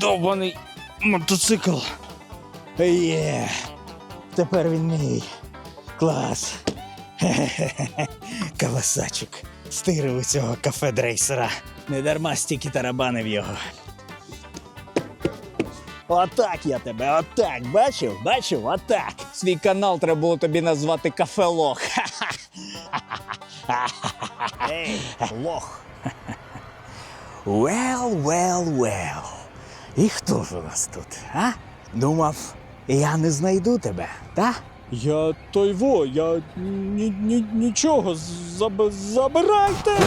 Довбаний мотоцикл. Є. Тепер він мій. Клас. Кавасачик. Стирив у цього кафе-дрейсера. Не дарма стільки тарабанив його. Отак я тебе, отак. Бачив? Бачив? Отак. Свій канал треба було тобі назвати кафелох. Ей, лох. Well, well, well. І хто ж у нас тут, а? Думав, я не знайду тебе, та? Я той во, я ні, ні, нічого, заб, забирайте!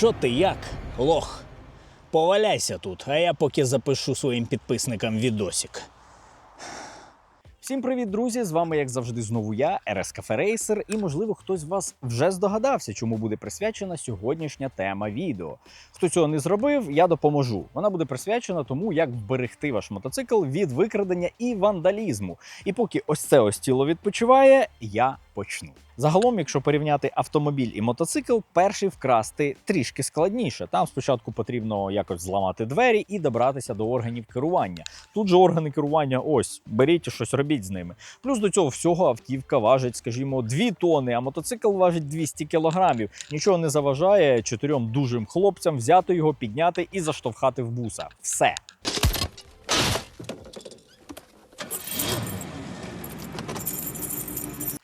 Що ти як, лох? Поваляйся тут, а я поки запишу своїм підписникам відосик. Всім привіт, друзі! З вами, як завжди, знову я, РС Кафе Рейсер, і можливо хтось з вас вже здогадався, чому буде присвячена сьогоднішня тема відео. Хто цього не зробив, я допоможу. Вона буде присвячена тому, як вберегти ваш мотоцикл від викрадення і вандалізму. І поки ось це ось тіло відпочиває, я почну. Загалом, якщо порівняти автомобіль і мотоцикл, перший вкрасти трішки складніше. Там спочатку потрібно якось зламати двері і добратися до органів керування. Тут же органи керування, ось беріть щось робіть з ними. Плюс до цього всього автівка важить, скажімо, 2 тони, а мотоцикл важить 200 кілограмів. Нічого не заважає чотирьом дужим хлопцям взяти його, підняти і заштовхати в буса. Все.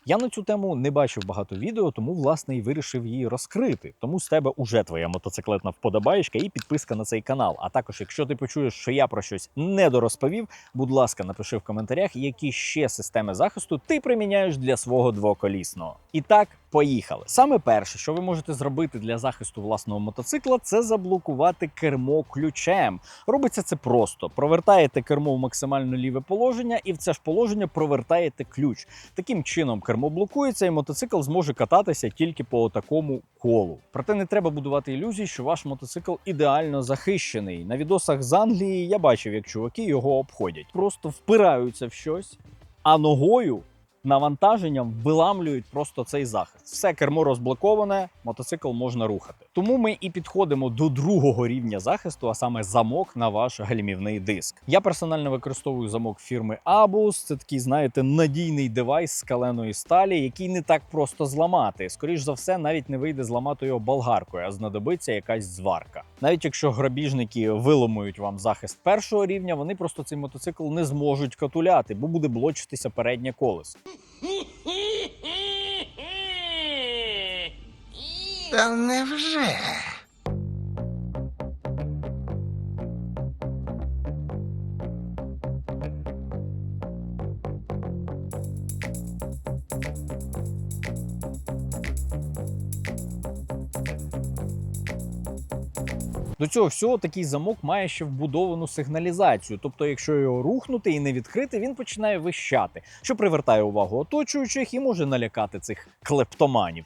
Я на цю тему не бачив багато відео, тому власне і вирішив її розкрити. Тому з тебе уже твоя мотоциклетна вподобаєчка і підписка на цей канал. А також, якщо ти почуєш, що я про щось недорозповів, будь ласка, напиши в коментарях, які ще системи захисту ти приміняєш для свого двоколісного. І так, поїхали. Саме перше, що ви можете зробити для захисту власного мотоцикла, це заблокувати кермо ключем. Робиться це просто: провертаєте кермо в максимально ліве положення, і в це ж положення провертаєте ключ. Таким чином кермо блокується, і мотоцикл зможе кататися тільки по такому колу. Проте не треба будувати ілюзій, що ваш мотоцикл ідеально захищений. На відосах з Англії я бачив, як чуваки його обходять, просто впираються в щось, а ногою. Навантаженням виламлюють просто цей захист. Все кермо розблоковане, мотоцикл можна рухати. Тому ми і підходимо до другого рівня захисту, а саме замок на ваш гальмівний диск. Я персонально використовую замок фірми Abus. Це такий, знаєте, надійний девайс з каленої сталі, який не так просто зламати. Скоріш за все, навіть не вийде зламати його болгаркою, а знадобиться якась зварка. Навіть якщо грабіжники виламують вам захист першого рівня, вони просто цей мотоцикл не зможуть катуляти, бо буде блочитися переднє колесо. Та невже? До цього всього такий замок має ще вбудовану сигналізацію. Тобто, якщо його рухнути і не відкрити, він починає вищати, що привертає увагу оточуючих і може налякати цих клептоманів.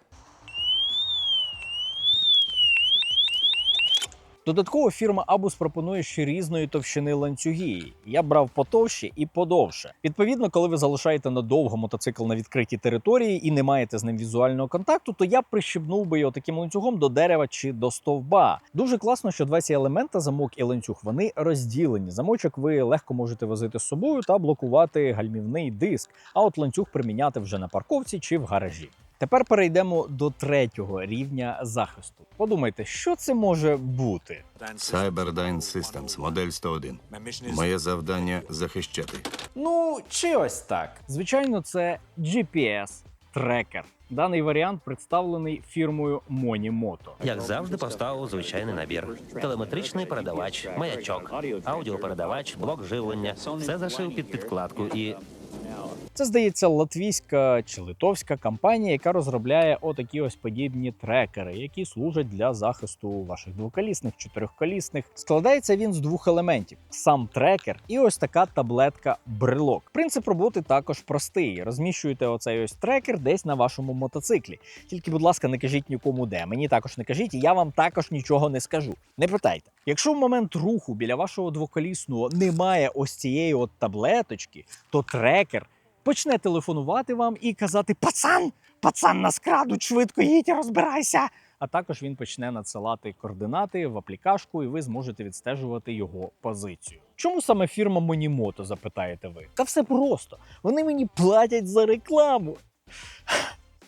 Додатково фірма Abus пропонує ще різної товщини ланцюги. Я брав потовще і подовше. Відповідно, коли ви залишаєте надовго мотоцикл на відкритій території і не маєте з ним візуального контакту, то я прищебнув би його таким ланцюгом до дерева чи до стовба. Дуже класно, що два ці елемента, замок і ланцюг, вони розділені. Замочок ви легко можете возити з собою та блокувати гальмівний диск, а от ланцюг приміняти вже на парковці чи в гаражі. Тепер перейдемо до третього рівня захисту. Подумайте, що це може бути? Cyberdyne Systems, модель 101. Моє завдання захищати. Ну, чи ось так. Звичайно, це GPS-трекер. Даний варіант представлений фірмою Monimoto. Як завжди, поставив звичайний набір: телеметричний передавач, маячок, аудіопередавач, блок живлення. Все зашив під підкладку і Це здається латвійська чи литовська компанія, яка розробляє отакі ось подібні трекери, які служать для захисту ваших двоколісних, чотирьохколісних. Складається він з двох елементів: сам трекер і ось така таблетка брелок. Принцип роботи також простий. Розміщуєте оцей ось трекер десь на вашому мотоциклі. Тільки, будь ласка, не кажіть нікому де. Мені також не кажіть, і я вам також нічого не скажу. Не питайте. Якщо в момент руху біля вашого двоколісного немає ось цієї от таблеточки, то трекер почне телефонувати вам і казати: Пацан! Пацан нас крадуть, швидко їдь, розбирайся. А також він почне надсилати координати в аплікашку, і ви зможете відстежувати його позицію. Чому саме фірма Monimoto, запитаєте ви? Та все просто. Вони мені платять за рекламу.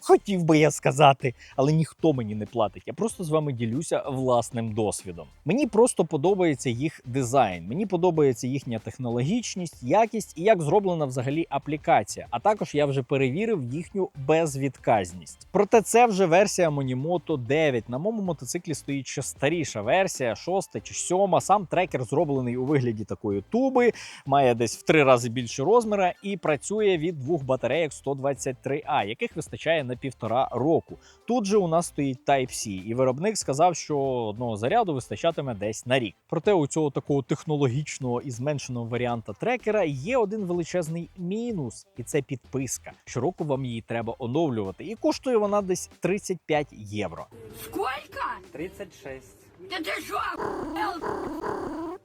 Хотів би я сказати, але ніхто мені не платить. Я просто з вами ділюся власним досвідом. Мені просто подобається їх дизайн. Мені подобається їхня технологічність, якість і як зроблена взагалі аплікація. А також я вже перевірив їхню безвідказність. Проте це вже версія Monimoto 9. На моєму мотоциклі стоїть ще старіша версія, 6 чи 7. Сам трекер зроблений у вигляді такої туби, має десь в три рази більше розміра і працює від двох батарейок 123А, яких вистачає на півтора року. Тут же у нас стоїть Type-C, і виробник сказав, що одного заряду вистачатиме десь на рік. Проте у цього такого технологічного і зменшеного варіанта трекера є один величезний мінус, і це підписка. Щороку вам її треба оновлювати, і коштує вона десь 35 євро. Сколько? 36.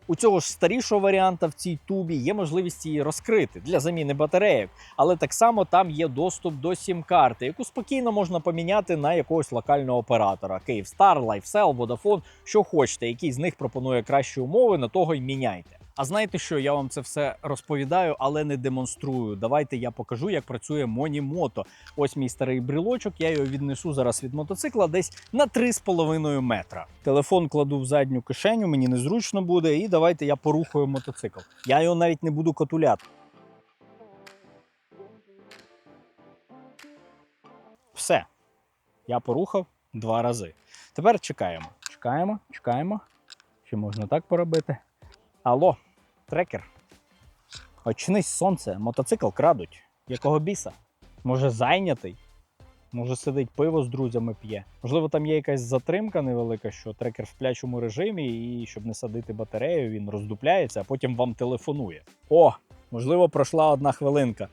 У цього ж старішого варіанта в цій тубі є можливість її розкрити для заміни батареїв, але так само там є доступ до сім-карти, яку спокійно можна поміняти на якогось локального оператора: Київстар, Лайфсел, Vodafone, що хочете, який з них пропонує кращі умови, на того й міняйте. А знаєте що? Я вам це все розповідаю, але не демонструю. Давайте я покажу, як працює Monimoto. Ось мій старий брілочок. Я його віднесу зараз від мотоцикла десь на 3,5 метра. Телефон кладу в задню кишеню, мені незручно буде. І давайте я порухаю мотоцикл. Я його навіть не буду катуляти. Все. Я порухав два рази. Тепер чекаємо. Чекаємо, чекаємо. Чи можна так поробити? Алло, трекер. Очнись сонце, мотоцикл крадуть. Якого біса? Може, зайнятий? Може, сидить пиво з друзями п'є. Можливо, там є якась затримка невелика, що трекер в плячому режимі, і щоб не садити батарею, він роздупляється, а потім вам телефонує. О, можливо, пройшла одна хвилинка.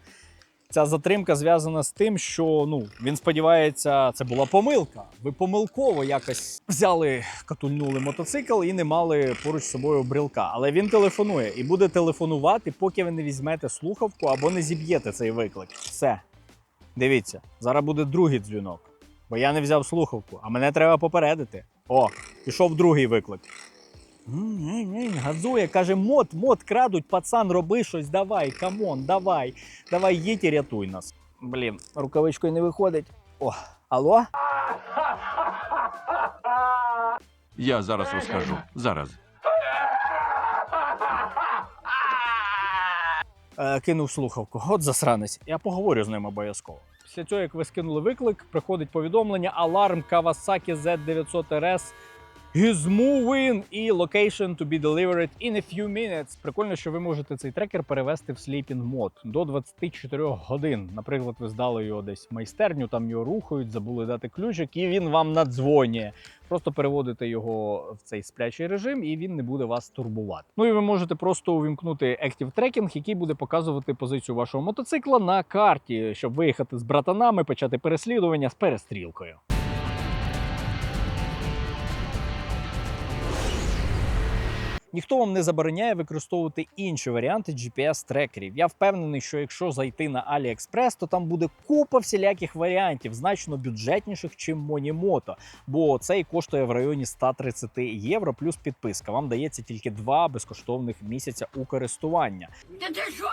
Ця затримка зв'язана з тим, що ну він сподівається, це була помилка. Ви помилково якось взяли, катульнули мотоцикл і не мали поруч з собою брелка. Але він телефонує і буде телефонувати, поки ви не візьмете слухавку або не зіб'єте цей виклик. Все. Дивіться, зараз буде другий дзвінок. Бо я не взяв слухавку, а мене треба попередити. О, пішов другий виклик. Газує, каже: мод, мод крадуть, пацан, роби щось, давай, камон, давай, давай, їдь і рятуй нас. Блін, рукавичкою не виходить. О, алло? Я зараз розкажу. Зараз. Е, кинув слухавку. От засранець. Я поговорю з ним обов'язково. Після цього, як ви скинули виклик, приходить повідомлення: аларм Kawasaki Z900 RS He's moving і location to be delivered in a few minutes. Прикольно, що ви можете цей трекер перевести в sleeping мод до 24 годин. Наприклад, ви здали його десь в майстерню, там його рухають, забули дати ключик, і він вам надзвонює. Просто переводите його в цей сплячий режим, і він не буде вас турбувати. Ну і ви можете просто увімкнути Active Tracking, який буде показувати позицію вашого мотоцикла на карті, щоб виїхати з братанами, почати переслідування з перестрілкою. Ніхто вам не забороняє використовувати інші варіанти GPS-трекерів. Я впевнений, що якщо зайти на AliExpress, то там буде купа всіляких варіантів, значно бюджетніших, чим Monimoto, бо цей коштує в районі 130 євро плюс підписка. Вам дається тільки два безкоштовних місяця у користування. да ты шо,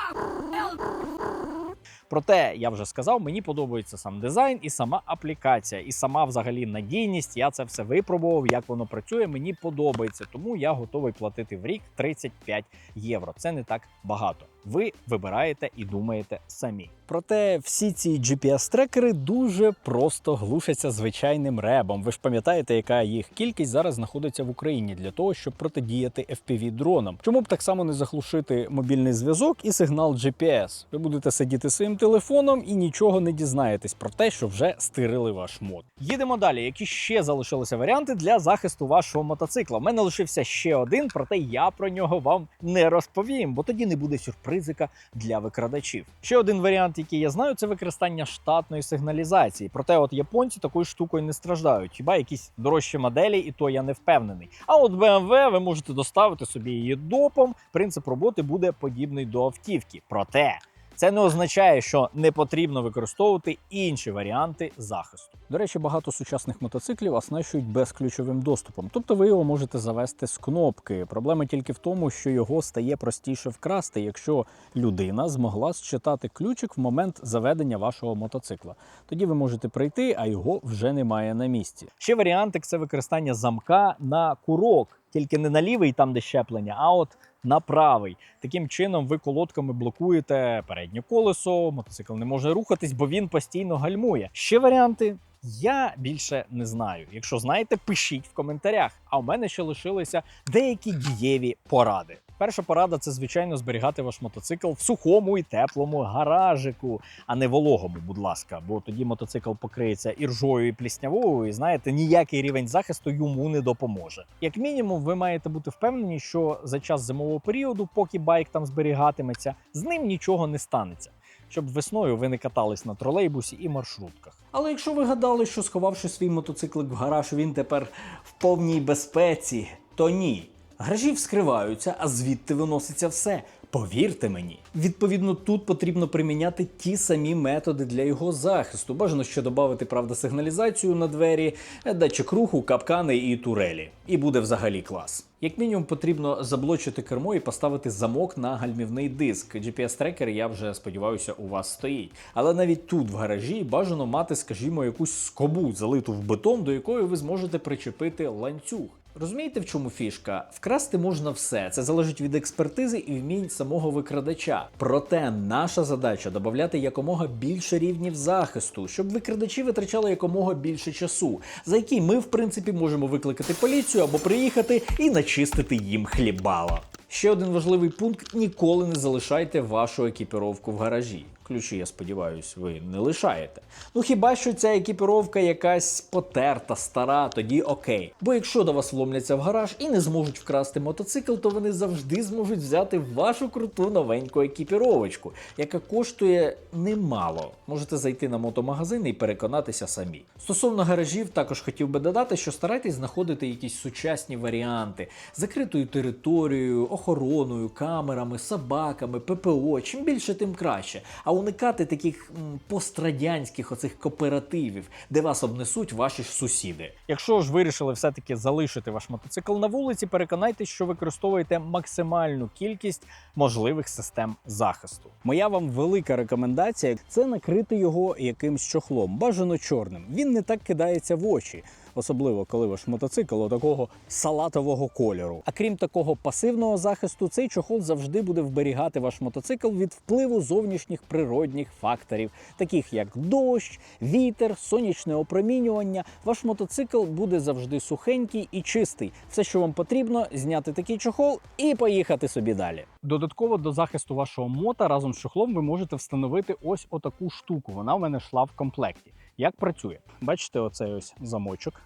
Проте я вже сказав, мені подобається сам дизайн і сама аплікація, і сама взагалі надійність. Я це все випробував, як воно працює. Мені подобається, тому я готовий платити в рік 35 євро. Це не так багато. ви вибираєте і думаєте самі. Проте всі ці GPS-трекери дуже просто глушаться звичайним ребом. Ви ж пам'ятаєте, яка їх кількість зараз знаходиться в Україні для того, щоб протидіяти FPV-дронам. Чому б так само не заглушити мобільний зв'язок і сигнал GPS? Ви будете сидіти своїм телефоном і нічого не дізнаєтесь про те, що вже стирили ваш мод. Їдемо далі. Які ще залишилися варіанти для захисту вашого мотоцикла? У мене лишився ще один, проте я про нього вам не розповім, бо тоді не буде сюрпризика для викрадачів. Ще один варіант, який я знаю, це використання штатної сигналізації. Проте, от японці такою штукою не страждають. Хіба якісь дорожчі моделі, і то я не впевнений. А от BMW ви можете доставити собі її допом. Принцип роботи буде подібний до автівки. Проте. Це не означає, що не потрібно використовувати інші варіанти захисту. До речі, багато сучасних мотоциклів оснащують безключовим доступом, тобто ви його можете завести з кнопки. Проблема тільки в тому, що його стає простіше вкрасти, якщо людина змогла считати ключик в момент заведення вашого мотоцикла. Тоді ви можете прийти, а його вже немає на місці. Ще варіантик це використання замка на курок, тільки не на лівий, там де щеплення, а от на правий. Таким чином ви колодками блокуєте переднє колесо, мотоцикл не може рухатись, бо він постійно гальмує. Ще варіанти. Я більше не знаю. Якщо знаєте, пишіть в коментарях. А у мене ще лишилися деякі дієві поради. Перша порада це звичайно зберігати ваш мотоцикл в сухому і теплому гаражику, а не вологому, будь ласка, бо тоді мотоцикл покриється і ржою, і пліснявою, і знаєте, ніякий рівень захисту йому не допоможе. Як мінімум, ви маєте бути впевнені, що за час зимового періоду, поки байк там зберігатиметься, з ним нічого не станеться. Щоб весною ви не катались на тролейбусі і маршрутках. Але якщо ви гадали, що сховавши свій мотоциклик в гараж, він тепер в повній безпеці, то ні. Гаражі вскриваються, а звідти виноситься все. Повірте мені. Відповідно, тут потрібно приміняти ті самі методи для його захисту. Бажано ще додати, правда, сигналізацію на двері, е, датчик руху, капкани і турелі. І буде взагалі клас. Як мінімум, потрібно заблочити кермо і поставити замок на гальмівний диск. GPS-трекер, я вже сподіваюся, у вас стоїть. Але навіть тут, в гаражі, бажано мати, скажімо, якусь скобу, залиту в бетон, до якої ви зможете причепити ланцюг. Розумієте, в чому фішка? Вкрасти можна все. Це залежить від експертизи і вмінь самого викрадача. Проте наша задача додати якомога більше рівнів захисту, щоб викрадачі витрачали якомога більше часу, за який ми, в принципі, можемо викликати поліцію або приїхати і начистити їм хлібало. Ще один важливий пункт: ніколи не залишайте вашу екіпіровку в гаражі. Ключі, я сподіваюся, ви не лишаєте. Ну хіба що ця екіпіровка якась потерта, стара, тоді окей. Бо якщо до вас вломляться в гараж і не зможуть вкрасти мотоцикл, то вони завжди зможуть взяти вашу круту новеньку екіпіровочку, яка коштує немало. Можете зайти на мотомагазин і переконатися самі. Стосовно гаражів, також хотів би додати, що старайтесь знаходити якісь сучасні варіанти закритою територією, охороною, камерами, собаками, ППО. Чим більше, тим краще. А уникати таких м, пострадянських оцих кооперативів, де вас обнесуть ваші ж сусіди. Якщо ж вирішили все-таки залишити ваш мотоцикл на вулиці, переконайтесь, що використовуєте максимальну кількість можливих систем захисту. Моя вам велика рекомендація це накрити його якимсь чохлом, бажано чорним. Він не так кидається в очі. Особливо коли ваш мотоцикл такого салатового кольору. А крім такого пасивного захисту, цей чохол завжди буде вберігати ваш мотоцикл від впливу зовнішніх природних факторів, таких як дощ, вітер, сонячне опромінювання. Ваш мотоцикл буде завжди сухенький і чистий. Все, що вам потрібно, зняти такий чохол і поїхати собі далі. Додатково до захисту вашого мота разом з чохлом ви можете встановити ось отаку штуку. Вона в мене йшла в комплекті. Як працює? Бачите, оцей ось замочок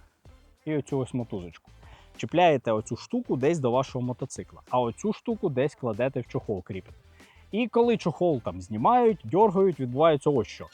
і оцю ось мотузочку. Чіпляєте оцю штуку десь до вашого мотоцикла, а оцю штуку десь кладете в чохол кріпите. І коли чохол там знімають, дергають, відбувається ось що.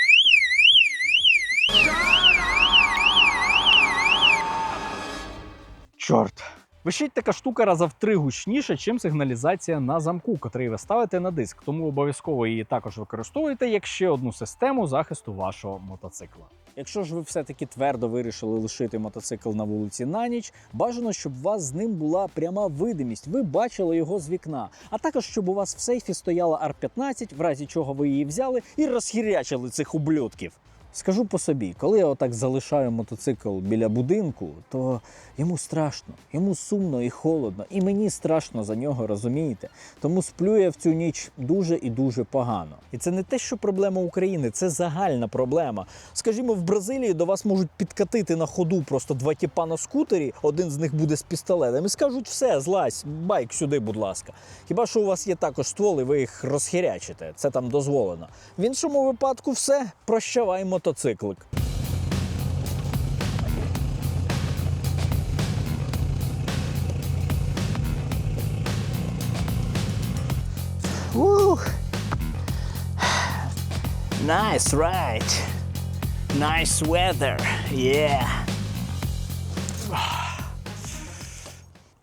Чорт. Вищить така штука раза в три гучніше, чим сигналізація на замку, котрий ви ставите на диск. Тому обов'язково її також використовуйте як ще одну систему захисту вашого мотоцикла. Якщо ж ви все-таки твердо вирішили лишити мотоцикл на вулиці на ніч, бажано, щоб у вас з ним була пряма видимість, ви бачили його з вікна. А також щоб у вас в сейфі стояла R15, в разі чого ви її взяли і розхірячили цих ублюдків. Скажу по собі, коли я отак залишаю мотоцикл біля будинку, то йому страшно, йому сумно і холодно, і мені страшно за нього, розумієте? Тому сплю я в цю ніч дуже і дуже погано. І це не те, що проблема України, це загальна проблема. Скажімо, в Бразилії до вас можуть підкатити на ходу просто два тіпа на скутері, один з них буде з пістолетом, і скажуть, все, злазь, байк сюди, будь ласка. Хіба що у вас є також стволи, ви їх розхірячите, це там дозволено. В іншому випадку все, прощавай мотоциклик. Woo. Nice ride. Nice weather. Yeah.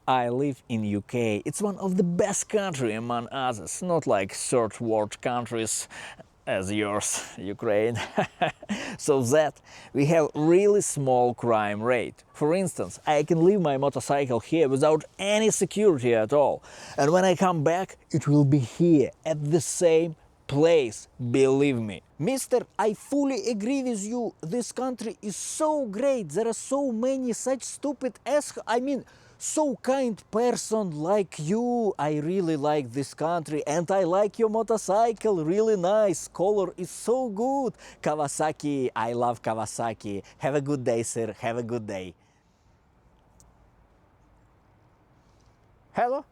I live in UK. It's one of the best country among others, not like third world countries as yours, Ukraine. so that we have really small crime rate. For instance, I can leave my motorcycle here without any security at all. And when I come back, it will be here at the same place, believe me. Mister, I fully agree with you. This country is so great. There are so many such stupid ass. I mean, so kind person like you. I really like this country and I like your motorcycle. Really nice. Color is so good. Kawasaki. I love Kawasaki. Have a good day, sir. Have a good day. Hello?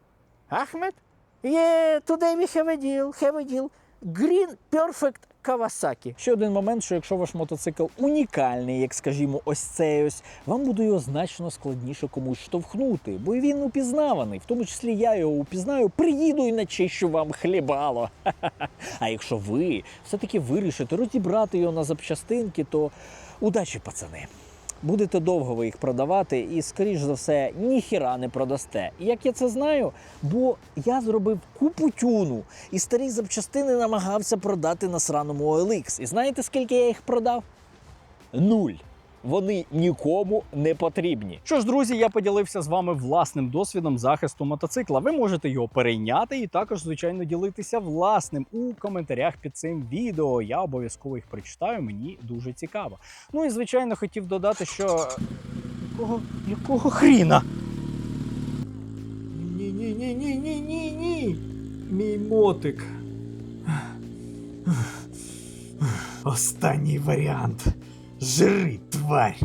Ahmed? Yeah, today we have a deal. Have a deal. Green Perfect Kawasaki. Ще один момент, що якщо ваш мотоцикл унікальний, як скажімо, ось цей ось, вам буде його значно складніше комусь штовхнути, бо він упізнаваний, в тому числі я його упізнаю, приїду і начищу вам хлібало. А якщо ви все-таки вирішите розібрати його на запчастинки, то удачі, пацани. Будете довго ви їх продавати і, скоріш за все, ніхіра не продасте. І Як я це знаю? Бо я зробив купу тюну і старі запчастини намагався продати на сраному OLX. І знаєте, скільки я їх продав? Нуль. Вони нікому не потрібні. Що ж, друзі, я поділився з вами власним досвідом захисту мотоцикла. Ви можете його перейняти і також, звичайно, ділитися власним у коментарях під цим відео. Я обов'язково їх прочитаю. Мені дуже цікаво. Ну і звичайно, хотів додати, що якого, якого хріна? Ні, ні, ні, ні, ні, ні, ні. Мій мотик. Останній варіант. Жри, тварь.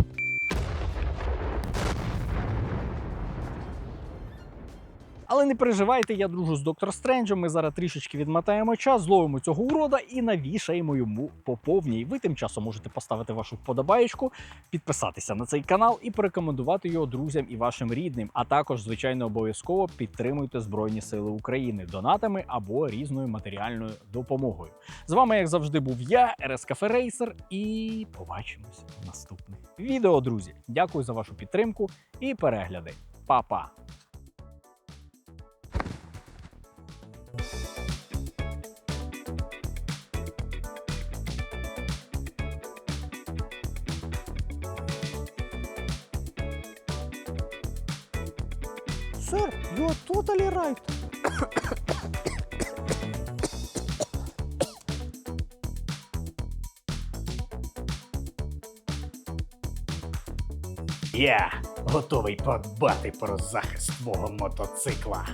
Але не переживайте, я дружу з доктор Стренджем. Ми зараз трішечки відмотаємо час, зловимо цього урода і навішаємо йому по повній. Ви тим часом можете поставити вашу вподобаєчку, підписатися на цей канал і порекомендувати його друзям і вашим рідним. А також, звичайно, обов'язково підтримуйте Збройні Сили України донатами або різною матеріальною допомогою. З вами, як завжди, був я, РСКФ Рейсер, і побачимось в наступних відео, друзі. Дякую за вашу підтримку і перегляди. Па-па! Sir, you are totally right. Я готовий подбати про захист твого мотоцикла.